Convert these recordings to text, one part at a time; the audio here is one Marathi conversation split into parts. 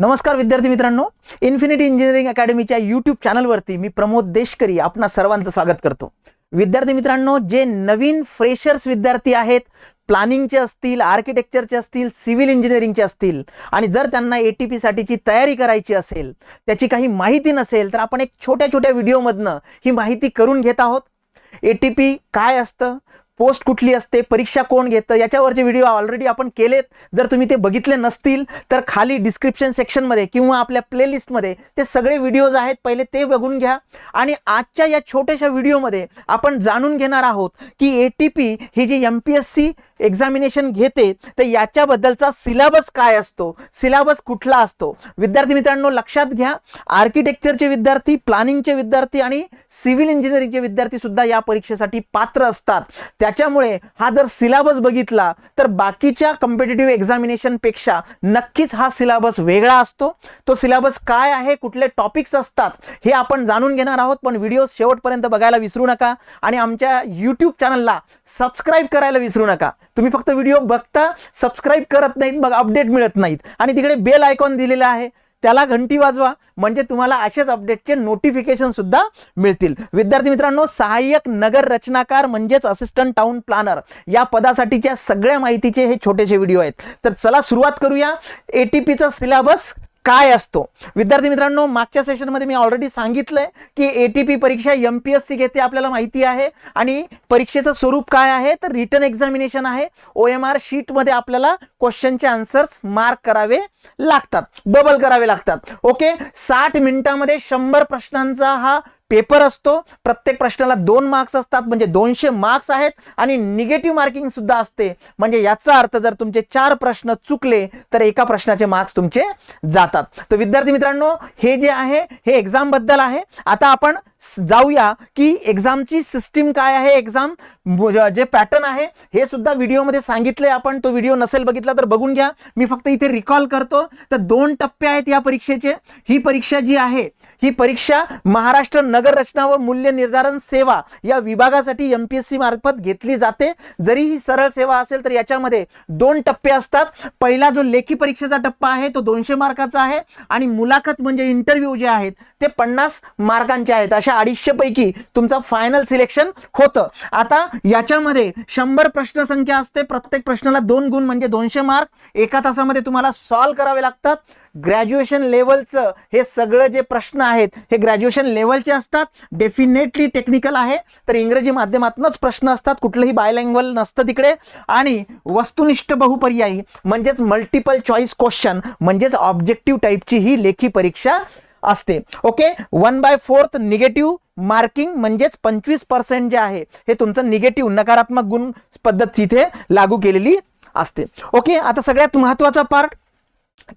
नमस्कार विद्यार्थी मित्रांनो इन्फिनिटी इंजिनिअरिंग अकॅडमीच्या यूट्यूब चॅनलवरती मी प्रमोद देशकरी आपणा सर्वांचं स्वागत करतो. विद्यार्थी मित्रांनो जे नवीन फ्रेशर्स विद्यार्थी आहेत प्लॅनिंगचे असतील आर्किटेक्चरचे असतील सिव्हिल इंजिनिअरिंगचे असतील आणि जर त्यांना ए टी पी साठीची तयारी करायची असेल त्याची काही माहिती नसेल तर आपण एक छोट्या छोट्या व्हिडिओमधनं ही माहिती करून घेत आहोत. ए टी पी काय असतं? पोस्ट कुठली असते परीक्षा कोण घेतं याच्यावरचे व्हिडिओ ऑलरेडी आपण केलेत. जर तुम्ही ते बघितले नसतील तर खाली डिस्क्रिप्शन सेक्शनमध्ये किंवा आपल्या प्लेलिस्टमध्ये ते सगळे व्हिडिओज आहेत पहिले ते बघून घ्या. आणि आजच्या या छोट्याशा व्हिडिओमध्ये आपण जाणून घेणार आहोत की ए टी पी ही जी M P S C examination घेते तर याच्याबद्दलचा सिलेबस काय असतो? सिलेबस कुठला असतो? विद्यार्थी मित्रांनो लक्षात घ्या. आर्किटेक्चरचे विद्यार्थी प्लॅनिंगचे विद्यार्थी आणि सिव्हिल इंजिनिअरिंगचे विद्यार्थी सुद्धा या परीक्षेसाठी पात्र असतात. त्याच्यामुळे हा जर सिलेबस बघितला तर बाकीच्या कॉम्पिटेटिव्ह एक्झामिनेशनपेक्षा नक्कीच हा सिलेबस वेगळा असतो. तो सिलेबस काय आहे कुठले टॉपिक्स असतात हे आपण जाणून घेणार आहोत पण व्हिडिओ शेवटपर्यंत बघायला विसरू नका आणि आमच्या यूट्यूब चॅनलला सबस्क्राईब करायला विसरू नका. तुम्ही फक्त व्हिडिओ बघता सबस्क्राईब करत नाहीत मग अपडेट मिळत नाहीत. आणि तिकडे बेल आयकॉन दिलेला आहे. त्याला घंटी वाजवा. म्हणजे तुम्हाला असेच अपडेटचे नोटिफिकेशन सुद्धा मिळतील. विद्यार्थी मित्रांनो सहाय्यक नगर रचनाकार म्हणजेच असिस्टंट टाउन प्लॅनर या पदासाठीच्या सगळ्या माहितीचे हे छोटेसे व्हिडिओ आहेत. तर चला सुरुवात करूया. ए टी पीचा सिलेबस काय असतो? विद्यार्थी मित्रांनो मागच्या सेशनमध्ये मी ऑलरेडी सांगितलंय की ए टी पी परीक्षा एम पी एस सी घेते आपल्याला माहिती आहे. आणि परीक्षेचं स्वरूप काय आहे? तर रिटर्न एक्झामिनेशन आहे. ओ एम आर शीटमध्ये आपल्याला क्वेश्चनचे आन्सर्स मार्क करावे लागतात. डबल करावे लागतात. ओके साठ मिनिटामध्ये शंभर प्रश्नांचा हा पेपर असतो प्रत्येक प्रश्नाला दोन मार्क्स असतात म्हणजे दोनशे मार्क्स आहेत आणि निगेटिव्ह मार्किंग सुद्धा असते. म्हणजे याचा अर्थ जर तुमचे चार प्रश्न चुकले तर एका प्रश्नाचे मार्क्स तुमचे जातात. तर विद्यार्थी मित्रांनो हे जे आहे हे एक्झामबद्दल आहे. आता आपण जाऊया की एक्झामची सिस्टीम काय आहे एक्झाम जे पॅटर्न आहे हे सुद्धा व्हिडिओमध्ये सांगितले आपण. तो व्हिडिओ नसेल बघितला तर बघून घ्या. मी फक्त इथे रिकॉल करतो. तर दोन टप्पे आहेत या परीक्षेचे. ही परीक्षा जी आहे ही परीक्षा महाराष्ट्र नगर रचना व मूल्य निर्धारण सेवा या विभागासाठी एम पी एस सी मार्फत घेतली जाते. जरी ही सरळ सेवा असेल तर याच्यामध्ये दोन टप्पे असतात. पहिला जो लेखी परीक्षेचा टप्पा आहे तो दोनशे मार्काचा आहे. आणि मुलाखत म्हणजे इंटरव्ह्यू जे आहेत ते पन्नास मार्कांचे आहेत. अशा अडीचशे पैकी तुमचा फायनल सिलेक्शन होतं. आता याच्यामध्ये शंभर प्रश्नसंख्या असते. प्रत्येक प्रश्नाला दोन गुण म्हणजे दोनशे मार्क. एका तासामध्ये तुम्हाला सॉल्व करावे लागतात. ग्रॅज्युएशन लेवलचं हे सगळं जे प्रश्न आहेत हे ग्रॅज्युएशन लेवलचे असतात डेफिनेटली टेक्निकल आहे तर इंग्रजी माध्यमातूनच प्रश्न असतात कुठलंही बायलँग्वल नसतं तिकडे. आणि वस्तुनिष्ठ बहुपर्यायी म्हणजेच मल्टिपल चॉईस क्वेश्चन म्हणजेच ऑब्जेक्टिव्ह टाईपची ही लेखी परीक्षा असते. Okay? One by fourth negative marking म्हणजेच पंचवीस पर्सेंट जे आहे हे तुमचं निगेटिव्ह नकारात्मक गुण पद्धत तिथे लागू केलेली असते. ओके? आता सगळ्यात महत्त्वाचा पार्ट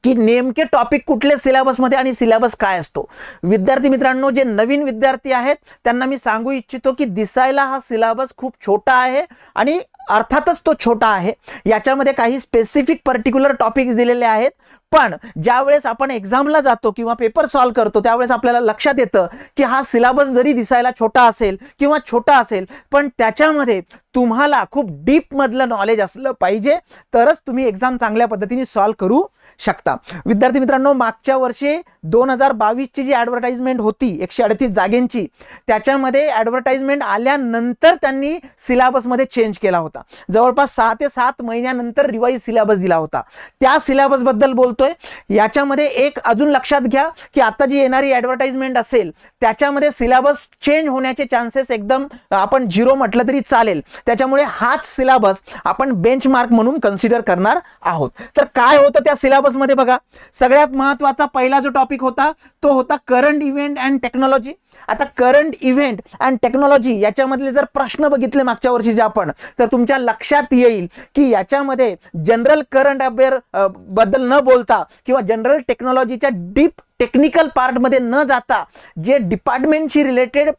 की नेमके टॉपिक कुठले सिलेबसमध्ये आणि सिलेबस काय असतो? विद्यार्थी मित्रांनो जे नवीन विद्यार्थी आहेत त्यांना मी सांगू इच्छितो की दिसायला हा सिलेबस खूप छोटा आहे आणि अर्थातच तो छोटा आहे. याच्यामध्ये काही स्पेसिफिक पर्टिक्युलर टॉपिक्स दिलेले आहेत. पण ज्यावेळेस आपण एक्झामला जातो किंवा पेपर सॉल्व करतो त्यावेळेस आपल्याला लक्षात येतं की हा सिलेबस जरी दिसायला छोटा असेल किंवा छोटा असेल पण त्याच्यामध्ये तुम्हाला खूप डीपमधलं नॉलेज असलं पाहिजे. तरच तुम्ही एक्झाम चांगल्या पद्धतीने सॉल्व करू शकता. विद्यार्थी मित्रांनो मागच्या वर्षी दोन हजार बावीसची जी ॲडव्हर्टाइजमेंट होती एकशे अडतीस जागेंची त्याच्यामध्ये ॲडव्हर्टाइजमेंट आल्यानंतर त्यांनी सिलेबसमध्ये चेंज केला होता. जवळपास सहा ते सात महिन्यानंतर रिवाईज सिलेबस दिला होता. त्या सिलेबसबद्दल बोलतोय. याच्यामध्ये एक अजून लक्षात घ्या की आता जी येणारी ॲडव्हर्टाइजमेंट असेल त्याच्यामध्ये सिलेबस चेंज होण्याचे चान्सेस एकदम आपण झिरो म्हटलं तरी चालेल. त्याच्यामुळे हाच सिलेबस आपण बेंचमार्क म्हणून कन्सिडर करणार आहोत. तर काय होतं त्या सिलेबसमध्ये बघा? सगळ्यात महत्त्वाचा पहिला जो टॉपिक होता तो होता करंट इव्हेंट अँड टेक्नॉलॉजी आता करंट इव्हेंट अँड टेक्नॉलॉजी याच्यामधले जर प्रश्न बघितले मागच्या वर्षी जे आपण तर तुमच्या लक्षात येईल की याच्यामध्ये जनरल करंट अफेअरबद्दल न बोलता किंवा जनरल टेक्नॉलॉजीच्या डीप टेक्निकल पार्टमध्ये न जाता जे डिपार्टमेंटशी रिलेटेड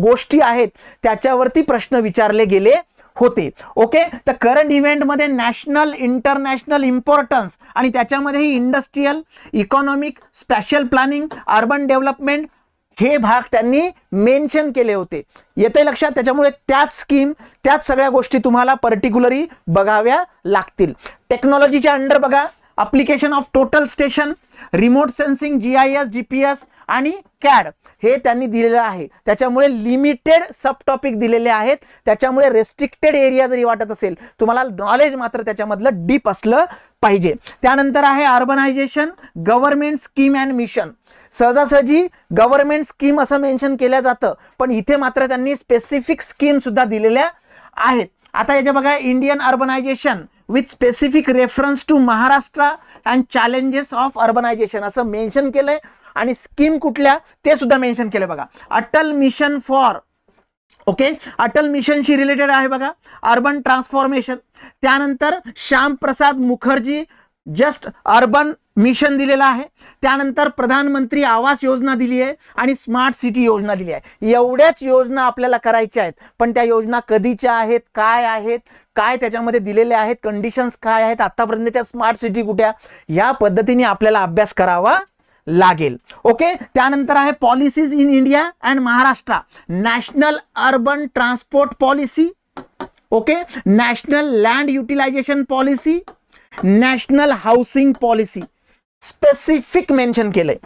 गोष्टी आहेत त्याच्यावरती प्रश्न विचारले गेले होते. ओके तर करंट इव्हेंटमध्ये नॅशनल इंटरनॅशनल इम्पॉर्टन्स आणि त्याच्यामध्येही industrial economic spatial planning urban development हे भाग त्यांनी मेन्शन केले होते. येते लक्षात? त्याच्यामुळे त्याच स्कीम त्याच सगळ्या गोष्टी तुम्हाला पर्टिक्युलरी बघाव्या लागतील. टेक्नॉलॉजीच्या अंडर बघा. Application of total station remote sensing G I S G P S आणि कॅड हे त्यांनी दिलेलं आहे. त्याच्यामुळे लिमिटेड सब टॉपिक दिलेले आहेत. त्याच्यामुळे रेस्ट्रिक्टेड एरिया जरी वाटत असेल तुम्हाला नॉलेज मात्र त्याच्यामधलं डीप असलं पाहिजे. त्यानंतर आहे urbanisation government scheme and mission सहजासहजी गव्हर्नमेंट स्कीम असं मेन्शन केलं जातं पण इथे मात्र त्यांनी स्पेसिफिक स्कीम सुद्धा दिलेल्या आहेत. आता याच्या बघा Indian urbanisation with specific reference to Maharashtra and challenges of urbanisation असं मेन्शन केलंय. आणि स्कीम कुठल्या? ते सुद्धा मेन्शन केलं बघा. Atal mission for okay Atal मिशनशी related आहे बघा. अर्बन ट्रान्सफॉर्मेशन त्यानंतर Shyam Prasad Mukherjee just urban mission दिलेलं आहे. त्यानंतर प्रधानमंत्री आवास योजना दिली आहे आणि स्मार्ट सिटी योजना दिली आहे. एवढ्याच योजना आपल्याला करायच्या आहेत. पण त्या योजना कधीच्या आहेत? काय आहेत? काय त्याच्यामध्ये दिलेले आहेत? कंडिशन्स काय आहेत? आतापर्यंतच्या स्मार्ट सिटी कुठ्या या पद्धतीने आपल्याला अभ्यास करावा लागेल. ओके त्यानंतर आहे policies in India and Maharashtra. National urban transport policy okay national land utilisation policy national housing policy specific mention केलंय.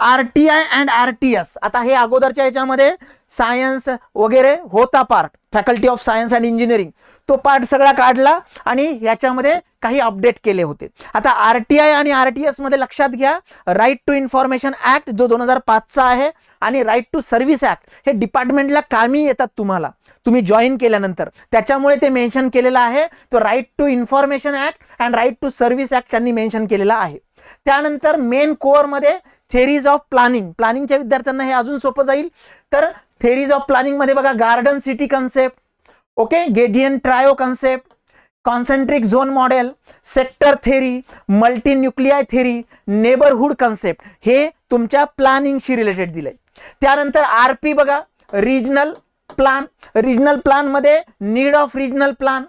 R T I and R T S. आता हे अगोदरच्या ह्याच्यामध्ये सायन्स वगैरे होता part faculty of science and engineering तो पार्ट सगळा काढला आणि याच्यामध्ये काही अपडेट केले होते. आता आर टी आय आणि आर टी एसमध्ये लक्षात घ्या राईट टू इन्फॉर्मेशन ऍक्ट जो दोन हजार पाचचा आहे आणि राईट टू सर्व्हिस ऍक्ट हे डिपार्टमेंटला कामी येतात तुम्हाला. तुम्ही जॉईन केल्यानंतर. त्याच्यामुळे ते मेन्शन केलेलं आहे. तो right to information act and right to service act त्यांनी मेन्शन केलेला आहे. त्यानंतर मेन कोअरमध्ये थेरीज ऑफ प्लॅनिंग प्लॅनिंगच्या विद्यार्थ्यांना हे अजून सोपं जाईल. तर थेरीज ऑफ प्लॅनिंगमध्ये बघा garden city concept okay Geddesian triad concept concentric zone model sector theory multi nuclei theory neighbourhood concept हे तुमच्या प्लॅनिंगशी रिलेटेड दिलंय. त्यानंतर आर पी बघा regional plan regional प्लानमध्ये need of regional plan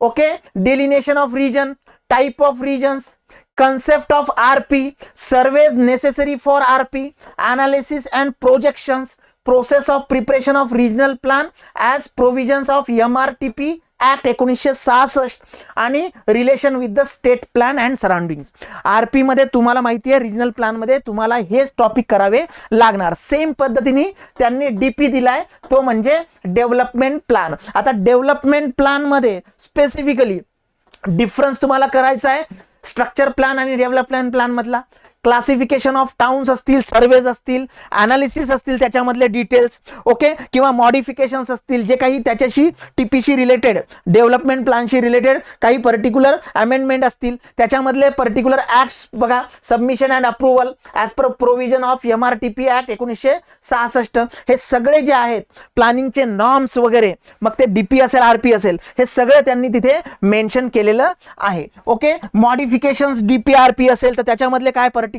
okay delineation of region type of regions concept of RP, surveys necessary for RP, analysis and projections, process of preparation of regional plan as provisions of MRTP act एकोणीसशे सहासष्ट आणि relation with the state plan and surrounding R P मध्ये तुम्हाला माहिती आहे रिजनल प्लॅनमध्ये तुम्हाला हेच टॉपिक करावे लागणार. सेम पद्धतीने त्यांनी डीपी दिलाय तो म्हणजे डेव्हलपमेंट प्लॅन आता डेव्हलपमेंट प्लॅनमध्ये स्पेसिफिकली डिफरन्स तुम्हाला करायचा आहे. स्ट्रक्चर प्लॅन आणि डेव्हलपमेंट प्लॅनमधला क्लासिफिकेशन ऑफ टाउन्स असतील सर्वेज असतील अनालिसिस असतील त्याच्यामधले डिटेल्स ओके किंवा मॉडिफिकेशन्स असतील जे काही त्याच्याशी टीपीशी रिलेटेड डेव्हलपमेंट प्लॅनशी रिलेटेड काही पर्टिक्युलर अमेंडमेंट असतील त्याच्यामधले पर्टिक्युलर ॲक्ट्स बघा submission and approval as per provision of M R T P act एकोणीसशे सहासष्ट. हे सगळे जे आहेत प्लॅनिंगचे नॉर्म्स वगैरे मग ते डीपी असेल आर पी असेल हे सगळं त्यांनी तिथे मेन्शन केलेलं आहे okay modifications DP R P असेल तर त्याच्यामधले काय पर्टिक्युलर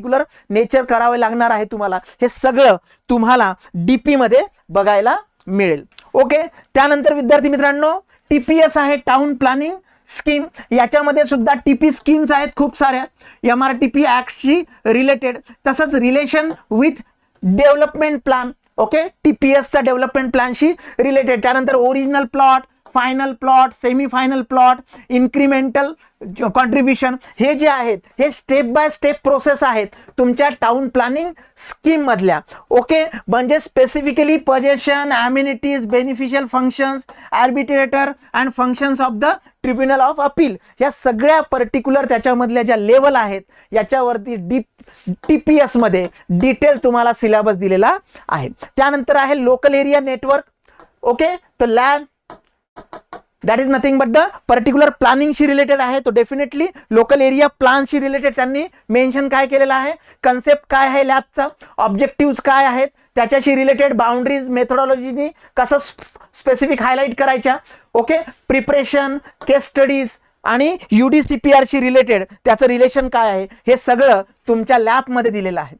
नेचर करावे लागणार आहे तुम्हाला. हे सगळं तुम्हाला डीपी मध्ये बघायला मिळेल. ओके त्यानंतर विद्यार्थी मित्रांनो टी पी एस आहे टाउन प्लॅनिंग स्कीम याच्यामध्ये सुद्धा टी पी स्कीम्स आहेत खूप साऱ्या. एम आर टी पी ॲक्टशी रिलेटेड तसंच relation with development plan okay T P एसचा development प्लॅनशी रिलेटेड त्यानंतर original plot final plot semi final plot incremental contribution हे जे आहेत हे स्टेप बाय स्टेप प्रोसेस आहेत तुमच्या टाउन प्लॅनिंग स्कीम मधल्या. ओके म्हणजे specifically possession amenities beneficial functions arbitrator and functions of the tribunal of appeal या सगळ्या पर्टिक्युलर त्याच्यामधल्या ज्या लेवल आहेत याच्यावरती डीप टी पी एसमध्ये डिटेल तुम्हाला सिलेबस दिलेला आहे. त्यानंतर आहे लोकल एरिया नेटवर्क ओके तर land that is nothing but the particular प्लॅनिंगशी related आहे. तो डेफिनेटली लोकल एरिया प्लॅनशी रिलेटेड त्यांनी मेन्शन काय केलेलं आहे? कन्सेप्ट काय आहे लॅबचा ऑब्जेक्टिव्ह काय आहेत? त्याच्याशी रिलेटेड बाउंड्रीज मेथोडॉलॉजीनी कसं स्पेसिफिक हायलाईट करायच्या? ओके प्रिपरेशन केस स्टडीज आणि यू डी सी पी आरशी रिलेटेड त्याचं रिलेशन काय आहे? हे सगळं तुमच्या लॅबमध्ये दिलेलं आहे.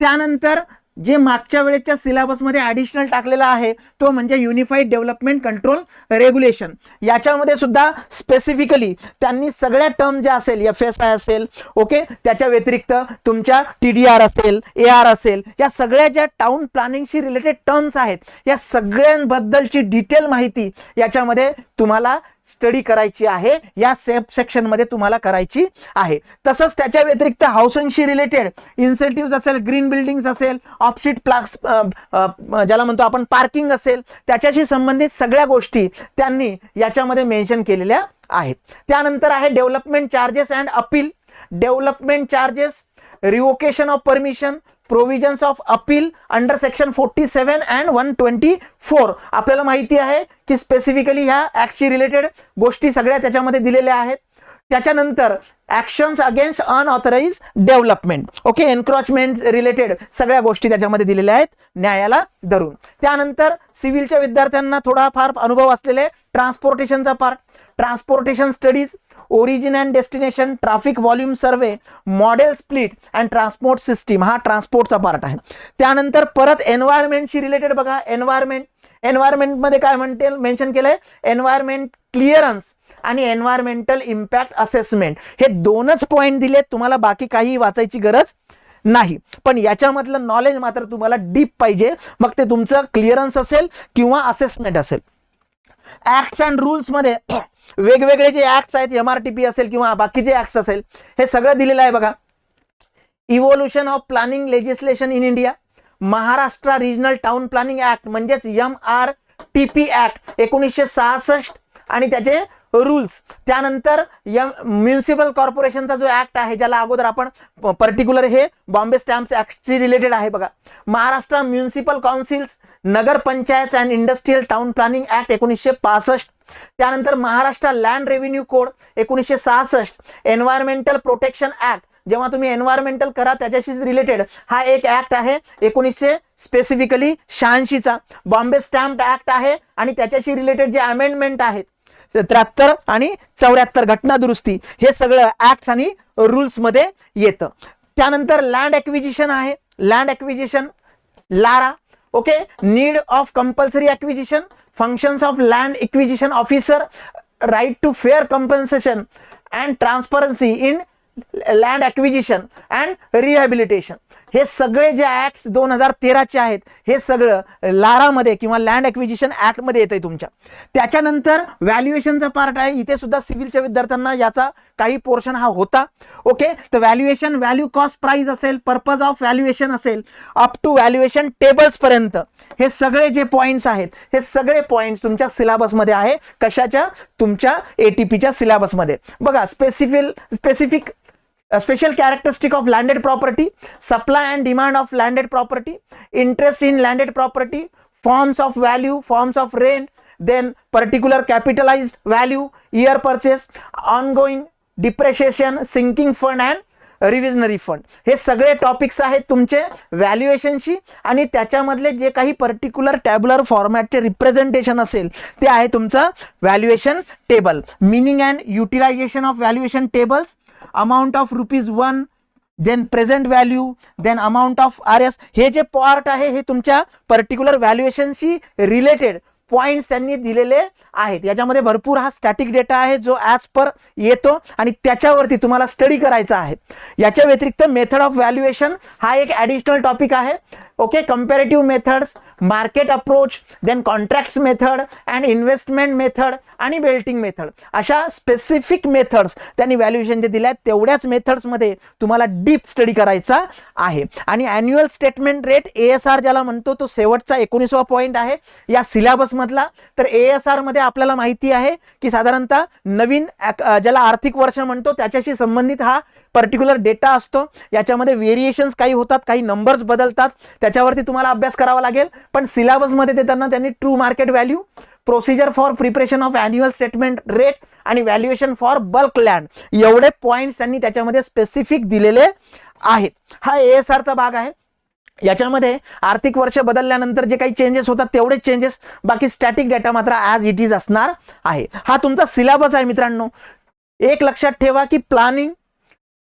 त्यानंतर जे मागच्या वेळेच्या सिलेबसमध्ये ॲडिशनल टाकलेला आहे तो म्हणजे युनिफाईड डेव्हलपमेंट कंट्रोल रेग्युलेशन याच्यामध्ये सुद्धा स्पेसिफिकली त्यांनी सगळ्या टर्म ज्या असेल एफ एस आय असेल ओके त्याच्या व्यतिरिक्त तुमच्या टी डी आर असेल ए आर असेल या सगळ्या ज्या टाउन प्लॅनिंगशी रिलेटेड टर्म्स आहेत या सगळ्यांबद्दलची डिटेल माहिती याच्यामध्ये तुम्हाला स्टडी करायची आहे या सेफ सेक्शनमध्ये तुम्हाला करायची आहे. तसंच त्याच्या व्यतिरिक्त हाऊसिंगशी रिलेटेड इन्सेंटिव्ह असेल ग्रीन बिल्डिंग्स असेल ऑफशीट प्लाक्स ज्याला म्हणतो आपण पार्किंग असेल त्याच्याशी संबंधित सगळ्या गोष्टी त्यांनी याच्यामध्ये मेन्शन केलेल्या आहेत. त्यानंतर आहे development charges and appeal development charges revocation of permission provisions of appeal under section forty seven and one twenty four आपल्याला माहिती आहे की स्पेसिफिकली ह्या ॲक्टशी रिलेटेड गोष्टी सगळ्या त्याच्यामध्ये दिलेल्या आहेत. त्याच्यानंतर actions against unauthorised development okay encroachment related सगळ्या गोष्टी त्याच्यामध्ये दिलेल्या आहेत. न्यायाला धरून. त्यानंतर सिव्हिलच्या विद्यार्थ्यांना थोडाफार अनुभव असलेले ट्रान्सपोर्टेशनचा part transportation studies origin and destination traffic volume survey model split and transport system हा ट्रान्सपोर्टचा पार्ट आहे. त्यानंतर परत एन्व्हायरमेंटशी रिलेटेड बघा. एन्व्हायरमेंट एन्व्हायरमेंटमध्ये काय म्हणते मेन्शन केलंय? एन्व्हायरमेंट क्लिअरन्स आणि एन्व्हायरमेंटल इम्पॅक्ट असेसमेंट हे दोनच पॉईंट दिलेत. तुम्हाला बाकी काही वाचायची गरज नाही. पण याच्यामधलं नॉलेज मात्र तुम्हाला डीप पाहिजे. मग ते तुमचं क्लिअरन्स असेल किंवा असेसमेंट असेल. ऍक्ट्स अँड रूल्समध्ये वेगवेगळे जे ऍक्ट्स आहेत एम आर टी पी असेल किंवा बाकीचे ऍक्ट्स असेल हे सगळं दिलेलं आहे बघा. Evolution of planning legislation in India Maharashtra regional town planning act म्हणजेच M R T P act एकोणीसशे सहासष्ट आणि त्याचे रूल्स त्यानंतर यम म्युन्सिपल कॉर्पोरेशनचा जो ऍक्ट आहे ज्याला अगोदर आपण पर्टिक्युलर हे बॉम्बे स्टॅम्प्स ऍक्टशी रिलेटेड आहे बघा. Maharashtra municipal councils Nagar Panchayat and industrial town planning act एकोणीसशे पासष्ट. त्यानंतर महाराष्ट्र लँड रेव्हेन्यू कोड एकोणीसशे सहासष्ट. एन्व्हायरमेंटल प्रोटेक्शन ऍक्ट जेव्हा तुम्ही एन्व्हायरमेंटल करा त्याच्याशी रिलेटेड हा एक ऍक्ट आहे एकोणीसशे स्पेसिफिकली शहाऐंशीचा. बॉम्बे स्टॅम्प ऍक्ट आहे आणि त्याच्याशी रिलेटेड जे अमेंडमेंट आहेत त्र्याहत्तर आणि चौऱ्याहत्तर घटना दुरुस्ती हे सगळं ऍक्ट्स आणि rules मध्ये येतं. त्यानंतर लँड ॲक्विजिशन आहे. Land acquisition Lara okay need of compulsory acquisition functions of land acquisition officer right to fair compensation and transparency in land acquisition and rehabilitation हे सगळे जे ऍक्ट दोन हजार तेराचे आहेत हे सगळं लारामध्ये किंवा लँड ॲक्विजिशन ॲक्टमध्ये येत आहे तुमच्या. त्याच्यानंतर व्हॅल्युएशनचा पार्ट आहे. इथे सुद्धा सिव्हिलच्या विद्यार्थ्यांना याचा काही पोर्शन हा होता. ओके तर व्हॅल्युएशन व्हॅल्यू कॉस्ट प्राइस असेल पर्पज ऑफ व्हॅल्युएशन असेल अप टू व्हॅल्युएशन टेबल्सपर्यंत हे सगळे जे पॉईंट्स आहेत हे सगळे पॉईंट्स तुमच्या सिलेबसमध्ये आहे. कशाच्या? तुमच्या ए टी पीच्या सिलेबसमध्ये बघा specific specific special characteristic of landed property supply and demand of landed property interest in landed property forms of value forms of rent then particular capitalised value year purchase ongoing depreciation sinking fund and reversionary fund हे सगळे टॉपिक्स आहेत तुमचे व्हॅल्युएशनशी आणि त्याच्यामधले जे काही पर्टिक्युलर टॅब्युलर फॉर्मॅटचे रिप्रेझेंटेशन असेल ते आहे तुमचं valuation table meaning and utilisation of valuation tables amount of rupees one then present value then amount of R S हे जे पार्ट आहे हे तुमच्या पर्टिक्युलर व्हॅल्युएशनशी रिलेटेड पॉईंट्स त्यांनी दिलेले आहेत. याच्यामध्ये भरपूर हा स्टॅटिक डेटा आहे जो ॲज पर येतो आणि त्याच्यावरती तुम्हाला स्टडी करायचा आहे. याच्या व्यतिरिक्त मेथड ऑफ व्हॅल्युएशन हा एक ॲडिशनल टॉपिक आहे. Okay comparative methods market approach then contracts method and investment method आणि बेल्टिंग मेथड अशा स्पेसिफिक मेथड्स त्यांनी व्हॅल्युएशन जे दिल्या आहेत तेवढ्याच मेथड्समध्ये तुम्हाला डीप स्टडी करायचा आहे. आणि annual statement rate A S R ज्याला म्हणतो तो शेवटचा एकोणीसवा पॉईंट आहे. या सिलेबसमधला तर ए एस आरमध्ये आपल्याला माहिती आहे की साधारणतः नवीन ॲक- ज्याला आर्थिक वर्ष म्हणतो त्याच्याशी संबंधित हा पर्टिक्युलर डेटा असतो. याच्यामध्ये व्हेरिएशन्स काही होतात काही नंबर्स बदलतात. त्याच्यावरती तुम्हाला अभ्यास करावा लागेल. पण सिलेबसमध्ये देताना त्यांनी true market value procedure for preparation of annual statement rate आणि व्हॅल्युएशन फॉर बल्क लँड एवढे पॉईंट्स त्यांनी त्याच्यामध्ये स्पेसिफिक दिलेले आहेत. हा ए एस आरचा भाग आहे. याच्यामध्ये आर्थिक वर्ष बदलल्यानंतर जे काही चेंजेस होतात तेवढेच चेंजेस बाकी स्टॅटिक डेटा मात्र ॲज इट इज असणार आहे. हा तुमचा सिलेबस आहे मित्रांनो. एक लक्षात ठेवा की प्लॅनिंग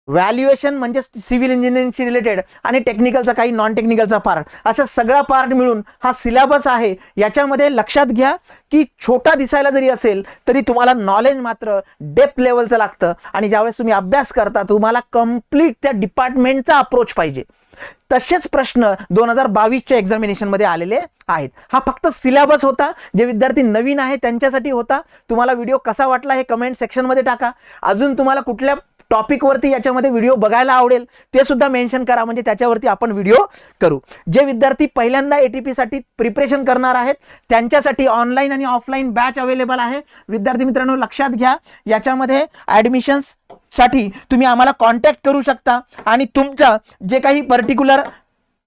व्हॅल्युएशन म्हणजे सिव्हिल इंजिनिअरिंगशी रिलेटेड आणि टेक्निकलचा काही नॉन टेक्निकलचा पार्ट असा सगळा पार्ट मिळून हा सिलेबस आहे. याच्यामध्ये लक्षात घ्या की छोटा दिसायला जरी असेल तरी तुम्हाला नॉलेज मात्र डेप्थ लेवलचं लागतं. आणि ज्यावेळेस तुम्ही अभ्यास करता तुम्हाला कंप्लीट त्या डिपार्टमेंटचा अप्रोच पाहिजे. तसेच प्रश्न दोन हजार बावीसच्या एक्झामिनेशनमध्ये आलेले आहेत. हा फक्त सिलेबस होता. जे विद्यार्थी नवीन आहे त्यांच्यासाठी होता. तुम्हाला व्हिडिओ कसा वाटला हे कमेंट सेक्शनमध्ये टाका. अजून तुम्हाला कुठल्या टॉपिकवरती याच्यामध्ये व्हिडिओ बघायला आवडेल ते सुद्धा मेन्शन करा म्हणजे त्याच्यावरती आपण व्हिडिओ करू. जे विद्यार्थी पहिल्यांदा ए टी प्रिपरेशन करणार आहेत त्यांच्यासाठी ऑनलाईन आणि ऑफलाईन बॅच अवेलेबल आहे. विद्यार्थी मित्रांनो लक्षात घ्या याच्यामध्ये ॲडमिशन्ससाठी तुम्ही आम्हाला कॉन्टॅक्ट करू शकता आणि तुमचं जे काही पर्टिक्युलर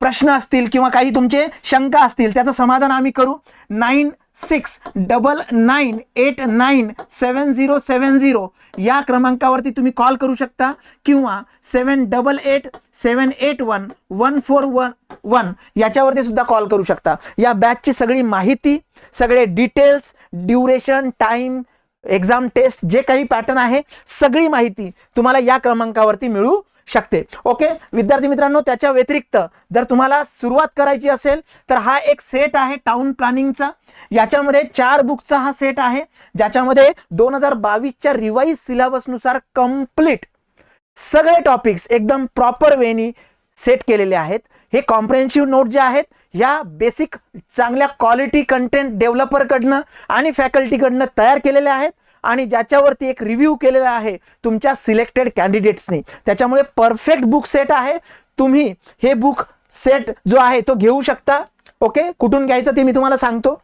प्रश्न असतील किंवा काही तुमचे शंका असतील त्याचं समाधान आम्ही करू. Nine six double nine eight nine seven zero seven zero या क्रमांकावरती तुम्ही कॉल करू शकता किंवा seven double eight seven eight one one four one one याच्यावरती सुद्धा कॉल करू शकता. या बॅचची सगळी माहिती सगळे details duration time exam test जे काही पॅटर्न आहे सगळी माहिती तुम्हाला या क्रमांकावरती मिळू. शकते ओके विद्यार्थी मित्रांनो त्याच्या व्यतिरिक्त जर तुम्हाला सुरुवात करायची असेल तर हा एक सेट आहे टाउन प्लॅनिंगचा याच्यामध्ये चार बुकचा हा सेट आहे ज्याच्यामध्ये दोन हजार बावीसच्या रिवाईज सिलेबसनुसार कंप्लीट सगळे टॉपिक्स एकदम प्रॉपर वेनी सेट केलेले आहेत. हे कॉम्प्रेन्सिव्ह नोट जे आहेत या बेसिक चांगल्या क्वालिटी कंटेंट डेव्हलपरकडनं आणि फॅकल्टीकडनं तयार केलेले आहेत. आणि ज्याच्यावरती एक रिव्ह्यू केलेला आहे तुमच्या सिलेक्टेड कॅन्डिडेट्सनी त्याच्यामुळे परफेक्ट बुक सेट आहे. तुम्ही हे बुक सेट जो आहे तो घेऊ शकता. ओके कुठून घ्यायचं ते मी तुम्हाला सांगतो.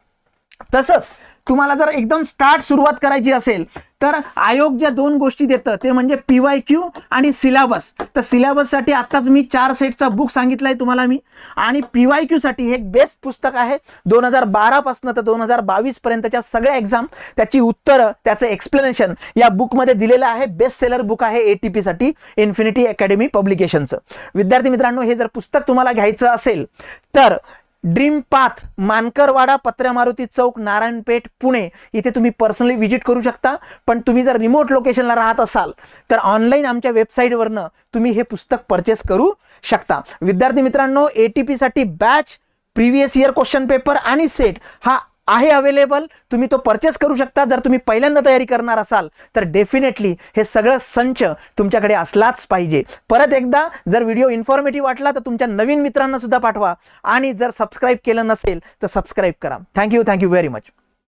तसंच तुम्हाला जर एकदम स्टार्ट सुरुवात करायची असेल तर आयोग ज्या दोन गोष्टी देतं ते म्हणजे पी वाय क्यू आणि सिलेबस तर सिलेबससाठी आत्ताच मी चार सेटचा बुक सांगितला आहे तुम्हाला मी. आणि पी वाय क्यूसाठी हे बेस्ट पुस्तक आहे. दोन हजार बारापासून तर दोन हजार बावीसपर्यंतच्या सगळ्या एक्झाम त्याची उत्तरं त्याचं एक्सप्लेनेशन या बुकमध्ये दिलेलं आहे. बेस्ट सेलर बुक आहे ए टी पीसाठी इन्फिनिटी अकॅडमी पब्लिकेशनचं विद्यार्थी मित्रांनो हे जर पुस्तक तुम्हाला घ्यायचं असेल तर ड्रीम पाथ मानकरवाडा पत्र्या मारुती चौक नारायणपेठ पुणे. इथे तुम्ही पर्सनली व्हिजिट करू शकता. पण तुम्ही जर रिमोट लोकेशनला राहत असाल तर ऑनलाईन आमच्या वेबसाईटवरनं तुम्ही हे पुस्तक परचेस करू शकता. विद्यार्थी मित्रांनो A T पीसाठी batch previous year question paper आणि सेट हा आहे अवेलेबल तुम्ही तो परचेस करू शकता. जर तुम्ही पहिल्यांदा तयारी करणार असाल तर डेफिनेटली हे सगळं संच तुमच्याकडे असलाच पाहिजे. परत एकदा जर व्हिडिओ इन्फॉर्मेटिव्ह वाटला तर तुमच्या नवीन मित्रांना सुद्धा पाठवा. आणि जर सबस्क्राईब केलं नसेल तर सबस्क्राईब करा. Thank you thank you very much